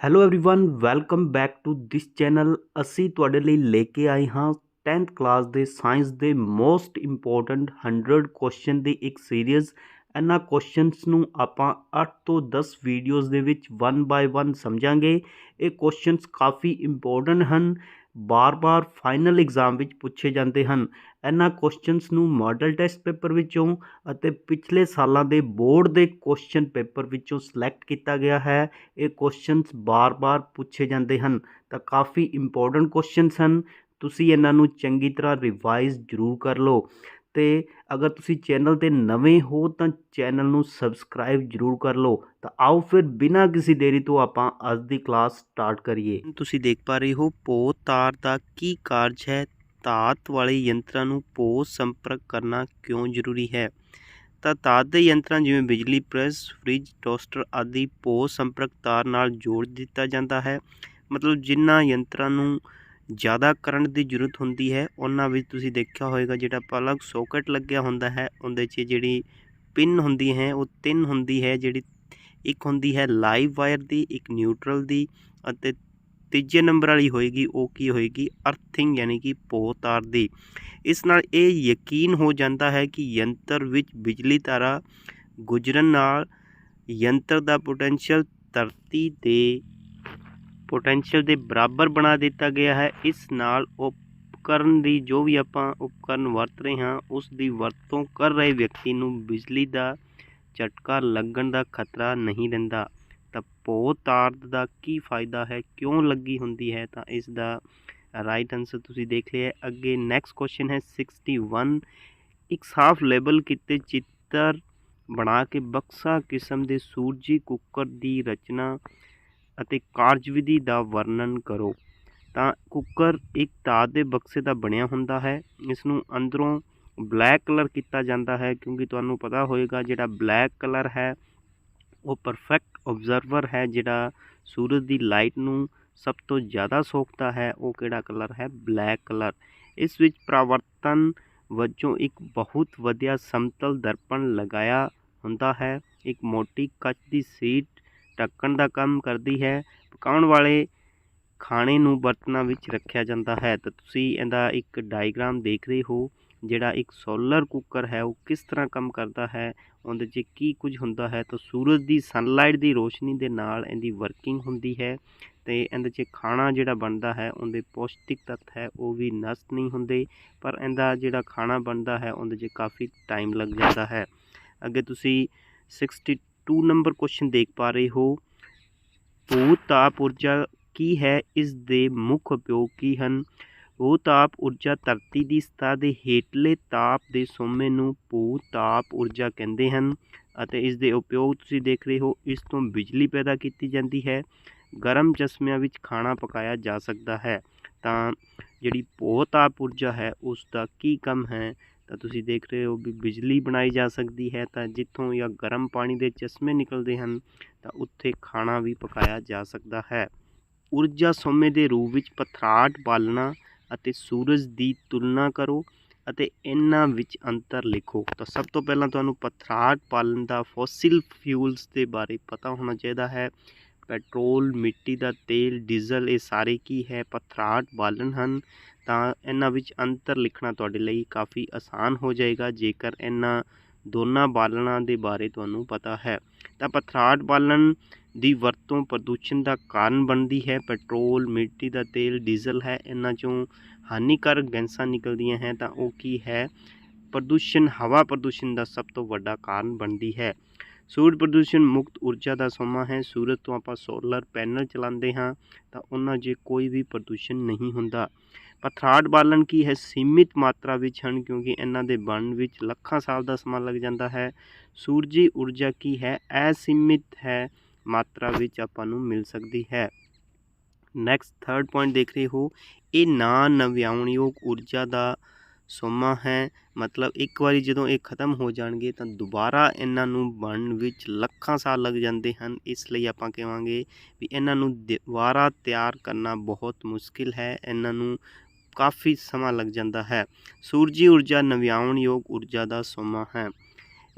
hello everyone welcome back to this channel ਅਸੀਂ ਤੁਹਾਡੇ ਲਈ ਲੈ ਕੇ ਆਏ ਹਾਂ 10th ਕਲਾਸ ਦੇ ਸਾਇੰਸ ਦੇ ਮੋਸਟ ਇੰਪੋਰਟੈਂਟ 100 ਕੁਐਸਚਨ ਦੀ ਇੱਕ ਸੀਰੀਜ਼ ਇਹਨਾਂ ਕੁਐਸਚਨਸ ਨੂੰ ਆਪਾਂ 8 ਤੋਂ 10 ਵੀਡੀਓਜ਼ ਦੇ ਵਿੱਚ ਵਨ ਬਾਏ ਵਨ ਸਮਝਾਂਗੇ ਇਹ ਕੁਐਸਚਨਸ ਕਾਫੀ ਇੰਪੋਰਟੈਂਟ ਹਨ ਬਾਰ-ਬਾਰ ਫਾਈਨਲ ਐਗਜ਼ਾਮ ਵਿੱਚ ਪੁੱਛੇ ਜਾਂਦੇ ਹਨ ਇਹਨਾਂ ਕੁਐਸਚਨਸ ਨੂੰ ਮਾਡਲ ਟੈਸਟ ਪੇਪਰ ਵਿੱਚੋਂ ਅਤੇ ਪਿਛਲੇ ਸਾਲਾਂ ਦੇ ਬੋਰਡ ਦੇ ਕੁਐਸਚਨ ਪੇਪਰ ਵਿੱਚੋਂ ਸਿਲੈਕਟ ਕੀਤਾ ਗਿਆ ਹੈ। ਇਹ ਕੁਐਸਚਨਸ ਬਾਰ-ਬਾਰ ਪੁੱਛੇ ਜਾਂਦੇ ਹਨ। ਤਾਂ ਕਾਫੀ ਇੰਪੋਰਟੈਂਟ ਕੁਐਸਚਨਸ ਹਨ। ਤੁਸੀਂ ਇਹਨਾਂ ਨੂੰ ਚੰਗੀ ਤਰ੍ਹਾਂ ਰਿਵਾਈਜ਼ ਜ਼ਰੂਰ ਕਰ ਲਓ। ਤੇ ਅਗਰ ਤੁਸੀਂ ਚੈਨਲ ਤੇ ਨਵੇਂ ਹੋ ਤਾਂ ਚੈਨਲ ਨੂੰ ਸਬਸਕ੍ਰਾਈਬ ਜ਼ਰੂਰ ਕਰ ਲਓ। ਤਾਂ ਆਓ ਫਿਰ ਬਿਨਾਂ ਕਿਸੇ ਦੇਰੀ ਤੋਂ ਆਪਾਂ ਅੱਜ ਦੀ ਕਲਾਸ ਸਟਾਰਟ ਕਰੀਏ। ਤੁਸੀਂ ਦੇਖ ਪਾ ਰਹੇ ਹੋ ਪੋ ਤਾਰ ਦਾ ਕੀ ਕਾਰਜ ਹੈ? ਧਾਤ ਵਾਲੇ ਯੰਤਰਾਂ ਨੂੰ ਪੋ ਸੰਪਰਕ ਕਰਨਾ ਕਿਉਂ ਜ਼ਰੂਰੀ ਹੈ? ਤਾਂ ਧਾਤ ਦੇ ਯੰਤਰਾਂ ਜਿਵੇਂ ਬਿਜਲੀ ਪ੍ਰੈਸ, ਫ੍ਰਿਜ, ਟੋਸਟਰ ਆਦਿ ਪੋ ਸੰਪਰਕ ਤਾਰ ਨਾਲ ਜੋੜ ਦਿੱਤਾ ਜਾਂਦਾ ਹੈ। ਮਤਲਬ ਜਿਨ੍ਹਾਂ ਯੰਤਰਾਂ ਨੂੰ ਜ਼ਿਆਦਾ ਕਰੰਟ ਦੀ ਜ਼ਰੂਰਤ ਹੁੰਦੀ ਹੈ, ਉਹਨਾਂ ਵਿੱਚ ਤੁਸੀਂ ਦੇਖਿਆ ਹੋਵੇਗਾ ਜਿਹੜਾ ਪਲੱਗ ਸੌਕਟ ਲੱਗਿਆ ਹੁੰਦਾ ਹੈ, ਉਹਦੇ 'ਚ ਜਿਹੜੀ ਪਿੰਨ ਹੁੰਦੀ ਹੈ, ਉਹ ਤਿੰਨ ਹੁੰਦੀ ਹੈ, ਜਿਹੜੀ ਇੱਕ ਹੁੰਦੀ ਹੈ ਲਾਈਵ ਵਾਇਰ ਦੀ, ਇੱਕ ਨਿਊਟਰਲ ਦੀ ਅਤੇ ਤੀਜੇ ਨੰਬਰ ਵਾਲੀ ਹੋਏਗੀ, ਉਹ ਕੀ ਹੋਏਗੀ? ਅਰਥਿੰਗ ਯਾਨੀ ਕਿ ਪੋ ਤਾਰ ਦੀ ਇਸ ਨਾਲ ਇਹ ਯਕੀਨ ਹੋ ਜਾਂਦਾ ਹੈ ਕਿ ਯੰਤਰ ਵਿੱਚ ਬਿਜਲੀ ਤਾਰਾਂ ਗੁਜ਼ਰਨ ਨਾਲ ਯੰਤਰ ਦਾ ਪੋਟੈਂਸ਼ੀਅਲ ਧਰਤੀ ਦੇ ਪੋਟੈਂਸ਼ੀਅਲ ਦੇ ਬਰਾਬਰ ਬਣਾ ਦਿੱਤਾ ਗਿਆ ਹੈ। ਇਸ ਨਾਲ ਉਪਕਰਨ ਦੀ ਜੋ ਵੀ ਆਪਾਂ ਉਪਕਰਨ ਵਰਤ ਰਹੇ ਹਾਂ, ਉਸ ਦੀ ਵਰਤੋਂ ਕਰ ਰਹੇ ਵਿਅਕਤੀ ਨੂੰ ਬਿਜਲੀ ਦਾ ਝਟਕਾ ਲੱਗਣ ਦਾ ਖਤਰਾ ਨਹੀਂ ਰਹਿੰਦਾ। ਤਾਂ ਭੋ ਤਾਰ ਦਾ ਕੀ ਫਾਇਦਾ ਹੈ, ਕਿਉਂ ਲੱਗੀ ਹੁੰਦੀ ਹੈ? ਤਾਂ ਇਸ ਦਾ ਰਾਈਟ ਆਨਸਰ ਤੁਸੀਂ ਦੇਖ ਲਿਆ ਅੱਗੇ ਨੈਕਸਟ ਕੁਐਸਚਨ ਹੈ 61 ਇੱਕ ਸਾਫ਼ ਲੇਬਲ ਕੀਤੇ ਚਿੱਤਰ ਬਣਾ ਕੇ ਬਕਸਾ ਕਿਸਮ ਦੇ ਸੂਰਜੀ ਕੁੱਕਰ ਦੀ ਰਚਨਾ ਅਤੇ ਕਾਰਜਵਿਧੀ ਦਾ ਵਰਣਨ ਕਰੋ। ਤਾਂ ਕੁੱਕਰ ਇੱਕ ਧਾਤ ਦੇ ਬਕਸੇ ਦਾ ਬਣਿਆ ਹੁੰਦਾ ਹੈ। ਇਸ ਨੂੰ ਅੰਦਰੋਂ ਬਲੈਕ ਕਲਰ ਕੀਤਾ ਜਾਂਦਾ ਹੈ ਕਿਉਂਕਿ ਤੁਹਾਨੂੰ ਪਤਾ ਹੋਏਗਾ ਜਿਹੜਾ ਬਲੈਕ ਕਲਰ ਹੈ ਉਹ ਪਰਫੈਕਟ ਓਬਜ਼ਰਵਰ ਹੈ ਜਿਹੜਾ ਸੂਰਜ ਦੀ ਲਾਈਟ ਨੂੰ ਸਭ ਤੋਂ ਜ਼ਿਆਦਾ ਸੋਖਦਾ ਹੈ, ਉਹ ਕਿਹੜਾ ਕਲਰ ਹੈ? ਬਲੈਕ ਕਲਰ ਇਸ ਵਿੱਚ ਪ੍ਰਾਵਰਤਨ ਵਜੋਂ ਇੱਕ ਬਹੁਤ ਵਧੀਆ ਸਮਤਲ ਦਰਪਣ ਲਗਾਇਆ ਹੁੰਦਾ ਹੈ। ਇੱਕ ਮੋਟੀ ਕੱਚ ਦੀ ਸੀਟ ਢੱਕਣ ਦਾ ਕੰਮ ਕਰਦੀ ਹੈ। ਪਕਾਉਣ ਵਾਲੇ ਖਾਣੇ ਨੂੰ ਬਰਤਨਾਂ ਵਿੱਚ ਰੱਖਿਆ ਜਾਂਦਾ ਹੈ। ਤਾਂ ਤੁਸੀਂ ਇਹਦਾ ਇੱਕ ਡਾਇਗਰਾਮ ਦੇਖ ਰਹੇ ਹੋ। ਜਿਹੜਾ ਇੱਕ ਸੋਲਰ ਕੁੱਕਰ ਹੈ, ਉਹ ਕਿਸ ਤਰ੍ਹਾਂ ਕੰਮ ਕਰਦਾ ਹੈ, ਉਹਦੇ 'ਚ ਕੀ ਕੁਝ ਹੁੰਦਾ ਹੈ, ਤਾਂ ਸੂਰਜ ਦੀ ਸਨਲਾਈਟ ਦੀ ਰੋਸ਼ਨੀ ਦੇ ਨਾਲ ਇਹਦੀ ਵਰਕਿੰਗ ਹੁੰਦੀ ਹੈ ਤੇ ਇਹਦੇ 'ਚ ਖਾਣਾ ਜਿਹੜਾ ਬਣਦਾ ਹੈ, ਉਹਦੇ ਪੌਸ਼ਟਿਕ ਤੱਤ ਹੈ, ਉਹ ਵੀ ਨਸ਼ਟ ਨਹੀਂ ਹੁੰਦੇ, ਪਰ ਇਹਦਾ ਜਿਹੜਾ ਖਾਣਾ ਬਣਦਾ ਹੈ, ਉਹਦੇ 'ਚ ਕਾਫੀ ਟਾਈਮ ਲੱਗ ਜਾਂਦਾ ਹੈ। ਅੱਗੇ ਤੁਸੀਂ 62 ਨੰਬਰ ਕੁਐਸਚਨ ਦੇਖ ਪਾ ਰਹੇ ਹੋ। ਭੂ ਤਾਪ ਊਰਜਾ ਕੀ ਹੈ, ਇਸ ਦੇ ਮੁੱਖ ਉਪਯੋਗ ਕੀ ਹਨ? ਭੂ ਤਾਪ ਊਰਜਾ ਧਰਤੀ ਦੀ ਸਤਹ ਦੇ ਹੇਠਲੇ ਤਾਪ ਦੇ ਸੋਮੇ ਨੂੰ ਭੂ ਤਾਪ ਊਰਜਾ ਕਹਿੰਦੇ ਹਨ ਅਤੇ ਇਸ ਦੇ ਉਪਯੋਗ ਤੁਸੀਂ ਦੇਖ ਰਹੇ ਹੋ, ਇਸ ਤੋਂ ਬਿਜਲੀ ਪੈਦਾ ਕੀਤੀ ਜਾਂਦੀ ਹੈ, ਗਰਮ ਚਸ਼ਮਿਆਂ ਵਿੱਚ ਖਾਣਾ ਪਕਾਇਆ ਜਾ ਸਕਦਾ ਹੈ, ਤਾਂ ਜਿਹੜੀ ਭੂ ਤਾਪ ਊਰਜਾ ਹੈ ਉਸ ਦਾ ਕੀ ਕੰਮ ਹੈ? ਤਾਂ ਤੁਸੀਂ ਦੇਖ ਰਹੇ ਹੋ ਵੀ ਬਿਜਲੀ ਬਣਾਈ ਜਾ ਸਕਦੀ ਹੈ, ਤਾਂ ਜਿੱਥੋਂ ਜਾਂ ਗਰਮ ਪਾਣੀ ਦੇ ਚਸ਼ਮੇ ਨਿਕਲਦੇ ਹਨ, ਤਾਂ ਉੱਥੇ ਖਾਣਾ ਵੀ ਪਕਾਇਆ ਜਾ ਸਕਦਾ ਹੈ। ਊਰਜਾ ਸੋਮੇ ਦੇ ਰੂਪ ਵਿੱਚ ਪਥਰਾਟ ਬਾਲਣਾ ਅਤੇ ਸੂਰਜ ਦੀ ਤੁਲਨਾ ਕਰੋ ਅਤੇ ਇਹਨਾਂ ਵਿੱਚ ਅੰਤਰ ਲਿਖੋ। ਤਾਂ ਸਭ ਤੋਂ ਪਹਿਲਾਂ ਤੁਹਾਨੂੰ ਪਥਰਾਟ ਬਾਲਣ ਦਾ ਫੋਸਿਲ ਫਿਊਲਸ ਦੇ ਬਾਰੇ ਪਤਾ ਹੋਣਾ ਚਾਹੀਦਾ ਹੈ। ਪੈਟਰੋਲ, ਮਿੱਟੀ ਦਾ ਤੇਲ, ਡੀਜ਼ਲ, ਇਹ ਸਾਰੇ ਕੀ ਹੈ? ਪਥਰਾਟ ਬਾਲਣ ਹਨ। ਤਾਂ ਇਹਨਾਂ ਵਿੱਚ ਅੰਤਰ ਲਿਖਣਾ ਤੁਹਾਡੇ ਲਈ ਕਾਫੀ ਆਸਾਨ ਹੋ ਜਾਏਗਾ, ਜੇਕਰ ਇਹਨਾਂ ਦੋਨਾਂ ਬਾਲਣਾਂ ਦੇ ਬਾਰੇ ਤੁਹਾਨੂੰ ਪਤਾ ਹੈ। ਤਾਂ ਪਥਰਾਟ ਬਾਲਣ ਦੀ ਵਰਤੋਂ ਪ੍ਰਦੂਸ਼ਣ ਦਾ ਕਾਰਨ ਬਣਦੀ ਹੈ। ਪੈਟਰੋਲ, ਮਿੱਟੀ ਦਾ ਤੇਲ, ਡੀਜ਼ਲ ਹੈ। ਇਹਨਾਂ ਚੋਂ ਹਾਨੀਕਾਰਕ ਗੈਸਾਂ ਨਿਕਲਦੀਆਂ ਹੈ ਤਾਂ ਉਹ ਕੀ ਹੈ? ਪ੍ਰਦੂਸ਼ਣ, ਹਵਾ ਪ੍ਰਦੂਸ਼ਣ ਦਾ ਸਭ ਤੋਂ ਵੱਡਾ ਕਾਰਨ ਬਣਦੀ ਹੈ। ਸੂਰਜ ਪ੍ਰਦੂਸ਼ਣ ਮੁਕਤ ਊਰਜਾ ਦਾ ਸਮਾਂ ਹੈ। ਸੂਰਜ ਤੋਂ ਆਪਾਂ ਸੋਲਰ ਪੈਨਲ ਚਲਾਉਂਦੇ ਹਾਂ ਤਾਂ ਉਹਨਾਂ 'ਚ ਕੋਈ ਵੀ ਪ੍ਰਦੂਸ਼ਣ ਨਹੀਂ ਹੁੰਦਾ। ਪਥਰਾਟ ਬਾਲਣ ਕੀ ਹੈ? ਸੀਮਿਤ ਮਾਤਰਾ ਵਿੱਚ ਹਨ ਕਿਉਂਕਿ ਇਹਨਾਂ ਦੇ ਬਣਨ ਵਿੱਚ ਲੱਖਾਂ ਸਾਲ ਦਾ ਸਮਾਂ ਲੱਗ ਜਾਂਦਾ ਹੈ। ਸੂਰਜੀ ਊਰਜਾ ਕੀ ਹੈ? ਅਸੀਮਿਤ ਹੈ। ਮਾਤਰਾ ਵਿੱਚ ਆਪਾਂ ਨੂੰ ਮਿਲ ਸਕਦੀ ਹੈ। ਨੈਕਸਟ ਥਰਡ ਪੁਆਇੰਟ ਦੇਖ ਰਹੇ ਹੋ। ਇਹ ਨਾ ਨਵਿਆਉਣਯੋਗ ਊਰਜਾ ਦਾ ਸੋਮਾ ਹੈ। ਮਤਲਬ ਇੱਕ ਵਾਰੀ ਜਦੋਂ ਇਹ ਖਤਮ ਹੋ ਜਾਣਗੇ ਤਾਂ ਦੁਬਾਰਾ ਇਹਨਾਂ ਨੂੰ ਬਣਨ ਵਿੱਚ ਲੱਖਾਂ ਸਾਲ ਲੱਗ ਜਾਂਦੇ ਹਨ। ਇਸ ਲਈ ਆਪਾਂ ਕਹਾਂਗੇ ਵੀ ਇਹਨਾਂ ਨੂੰ ਦੁਬਾਰਾ ਤਿਆਰ ਕਰਨਾ ਬਹੁਤ ਮੁਸ਼ਕਿਲ ਹੈ। ਇਹਨਾਂ ਨੂੰ ਕਾਫੀ ਸਮਾਂ ਲੱਗ ਜਾਂਦਾ ਹੈ। ਸੂਰਜੀ ਊਰਜਾ ਨਵਿਆਉਣਯੋਗ ਊਰਜਾ ਦਾ ਸੋਮਾ ਹੈ।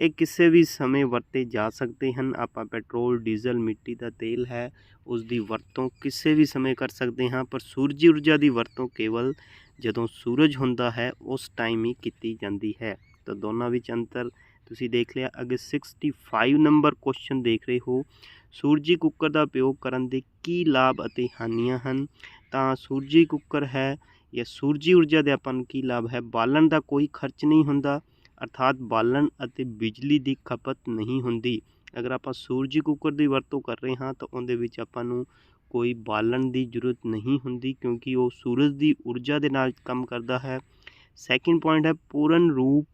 ਇਹ ਕਿਸੇ ਵੀ ਸਮੇਂ ਵਰਤੇ ਜਾ ਸਕਦੇ ਹਨ। ਆਪਾਂ ਪੈਟਰੋਲ, ਡੀਜ਼ਲ, ਮਿੱਟੀ ਦਾ ਤੇਲ ਹੈ ਉਸ ਦੀ ਵਰਤੋਂ ਕਿਸੇ ਵੀ ਸਮੇਂ ਕਰ ਸਕਦੇ ਹਾਂ, ਪਰ ਸੂਰਜੀ ਊਰਜਾ ਦੀ ਵਰਤੋਂ ਕੇਵਲ ਜਦੋਂ ਸੂਰਜ ਹੁੰਦਾ ਹੈ, ਉਸ ਟਾਈਮ ਹੀ ਕੀਤੀ ਜਾਂਦੀ ਹੈ। ਤਾਂ ਦੋਨਾਂ ਵਿੱਚ ਅੰਤਰ ਤੁਸੀਂ ਦੇਖ ਲਿਆ, ਅੱਗੇ 65 ਨੰਬਰ ਕੁਐਸਚਨ ਦੇਖ ਰਹੇ ਹੋ। ਸੂਰਜੀ ਕੁੱਕਰ ਦਾ ਉਪਯੋਗ ਕਰਨ ਦੇ ਕੀ ਲਾਭ ਅਤੇ ਹਾਨੀਆਂ ਹਨ? ਤਾਂ ਸੂਰਜੀ ਕੁੱਕਰ ਹੈ ਜਾਂ ਸੂਰਜੀ ਊਰਜਾ ਦੇ ਆਪਾਂ ਨੂੰ ਕੀ ਲਾਭ ਹੈ? ਬਾਲਣ ਦਾ ਕੋਈ ਖਰਚ ਨਹੀਂ ਹੁੰਦਾ। ਅਰਥਾਤ ਬਾਲਣ ਅਤੇ ਬਿਜਲੀ ਦੀ ਖਪਤ ਨਹੀਂ ਹੁੰਦੀ। ਅਗਰ ਆਪਾਂ ਸੂਰਜੀ ਕੁੱਕਰ ਦੀ ਵਰਤੋਂ ਕਰ ਰਹੇ ਹਾਂ ਤਾਂ ਉਹਦੇ ਵਿੱਚ ਆਪਾਂ ਨੂੰ ਕੋਈ ਬਾਲਣ ਦੀ ਜ਼ਰੂਰਤ ਨਹੀਂ ਹੁੰਦੀ ਕਿਉਂਕਿ ਉਹ ਸੂਰਜ ਦੀ ਊਰਜਾ ਦੇ ਨਾਲ ਕੰਮ ਕਰਦਾ ਹੈ। ਸੈਕਿੰਡ ਪੁਆਇੰਟ ਹੈ, ਪੂਰਨ ਰੂਪ